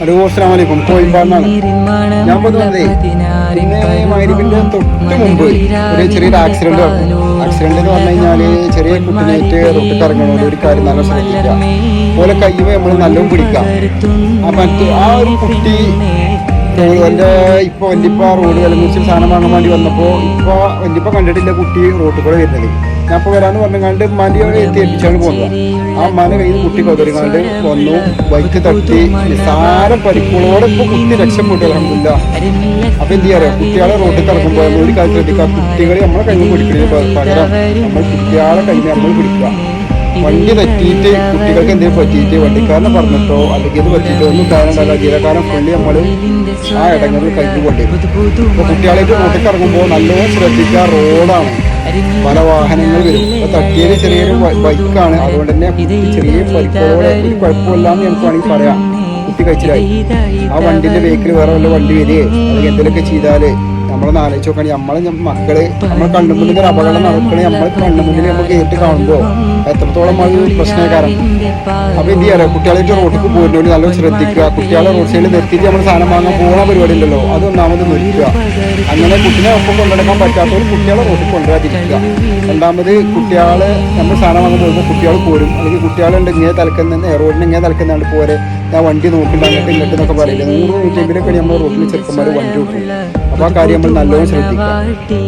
Hello അസ്സാം വലൈക്കും കോയിമ്പാന്നാണ് ഞാൻ പറഞ്ഞതേ മൈരിപ്പിന്റെ തൊട്ട് മുമ്പ് ഒരു ചെറിയൊരു ആക്സിഡന്റ് നടന്നു. ആക്സിഡന്റ് എന്ന് പറഞ്ഞു കഴിഞ്ഞാൽ ചെറിയ കുട്ടിനായിട്ട് റോട്ടിൽ ഇറങ്ങണോ ഒരു കാര്യം നല്ല ശ്രദ്ധിക്കുക. പോലെ കയ്യുമേ നമ്മൾ നല്ലോണം പിടിക്കാം ആ മറ്റേ ആ ഒരു കുട്ടി എന്റെ ഇപ്പൊ വല്യപ്പ റോഡ് വിലമുറിച്ച് സാധനം വാങ്ങാൻ വേണ്ടി വന്നപ്പോ ഇപ്പൊ വല്യപ്പ കണ്ടിട്ടില്ല കുട്ടി റോട്ടിൽ കൂടെ വരുന്നത്. ഞാൻ ഇപ്പൊ വരാന്ന് പറഞ്ഞാണ്ട് ഉമ്മാന്റെ അവിടെ എത്തി പോകുന്നത്. ആ ഉമ്മാനെ കയ്യിൽ കുട്ടി കൊതറിങ്ങാണ്ട് വന്നു ബൈക്ക് തട്ടി നിസാര പരിക്കുകളോടെ ഇപ്പൊ കുട്ടി രക്ഷപ്പെട്ടു അലഹമില്ല അപ്പൊ എന്ത് ചെയ്യാ കുട്ടികളെ റോട്ടിൽ കിടക്കുമ്പോൾ ഒരു കാര്യം ശ്രദ്ധിക്കുക കുട്ടികളെ നമ്മളെ കയ്യിൽ പിടിക്കുന്നത് പകരം നമ്മൾ കുട്ടികളെ കയ്യിൽ നമ്മൾ പിടിക്കുക. വണ്ടി തെറ്റിയിട്ട് കുട്ടികൾക്ക് എന്തെങ്കിലും പറ്റിയിട്ട് വണ്ടിക്കാരനെ പറഞ്ഞിട്ടോ അല്ലെങ്കിൽ ഇത് പറ്റിയിട്ടോ ഒന്നും കാരണം ഉണ്ടാവില്ല. ജീവകാലം പുള്ളി നമ്മൾ ആ ഇടങ്ങളിൽ കഴിഞ്ഞു കൊണ്ടുവരും അപ്പൊ കുട്ടികളായിട്ട് റോട്ടിൽ ഇറങ്ങുമ്പോൾ നല്ലോണം ശ്രദ്ധിക്കുക. റോഡാണ്. പല വാഹനങ്ങൾ വരും. അപ്പൊ തട്ടിയത് ചെറിയൊരു ബൈക്കാണ്. അതുകൊണ്ട് തന്നെ ചെറിയ പരിക്കോടെ ഒരു കുഴപ്പമില്ലാന്ന് നമുക്ക് വേണമെങ്കിൽ പറയാം. കുട്ടി കഴിച്ചിലായി. ആ വണ്ടിന്റെ ബേക്കിൽ വേറെ വല്ല വണ്ടി വരികയെ അല്ലെങ്കിൽ എന്തെങ്കിലുമൊക്കെ ചെയ്താൽ നമ്മളൊന്ന് ആലോചിച്ച് നോക്കുകയാണെങ്കിൽ നമ്മളെ മക്കൾ നമ്മൾ കണ്ണുമുന്നിൽ അപകടം നടക്കണേ നമ്മളെ കണ്ണുമുന്നിൽ നമുക്ക് ഏറ്റു കാണുമ്പോ എത്രത്തോളം അത് പ്രശ്നമായി കാരണം. അപ്പൊ എന്ത് ചെയ്യാറ് കുട്ടികളായിട്ട് റോഡിൽ പോരുന്നോണ്ട് നല്ലോണം ശ്രദ്ധിക്കുക. കുട്ടികളെ റോഡ് സൈഡിൽ നിർത്തിയിട്ട് നമ്മൾ സാധനം വാങ്ങാൻ പോകുന്ന പരിപാടി ഉണ്ടല്ലോ അത് ഒന്നാമത് നിർത്തുക. അങ്ങനെ കുട്ടിനെ ഒപ്പം കൊണ്ടുനടക്കാൻ പറ്റാത്തവർ കുട്ടികളെ റോഡിൽ കൊണ്ടുവരാതിരിക്കുക. രണ്ടാമത് കുട്ടികളെ നമ്മൾ സാധനം വാങ്ങാൻ പോകുമ്പോൾ കുട്ടികൾ പോരും. അല്ലെങ്കിൽ കുട്ടികളുണ്ട് ഇങ്ങനെ തലക്കുന്ന റോഡിന് ഇങ്ങനെ തലക്കുന്നതാണ് പോരെ. ഞാൻ വണ്ടി നോക്കില്ല അങ്ങോട്ട് ഇങ്ങോട്ട് എന്നൊക്കെ പറയില്ല. നൂറ് നൂറ്റമ്പതിനൊക്കെ നമ്മൾ റോഡിൽ ചെറുക്കന്മാർ വണ്ടി ഓട്ടും അപ്പൊ ആ കാര്യം നമ്മൾ നല്ലോണം അരിമുല്ലക്കി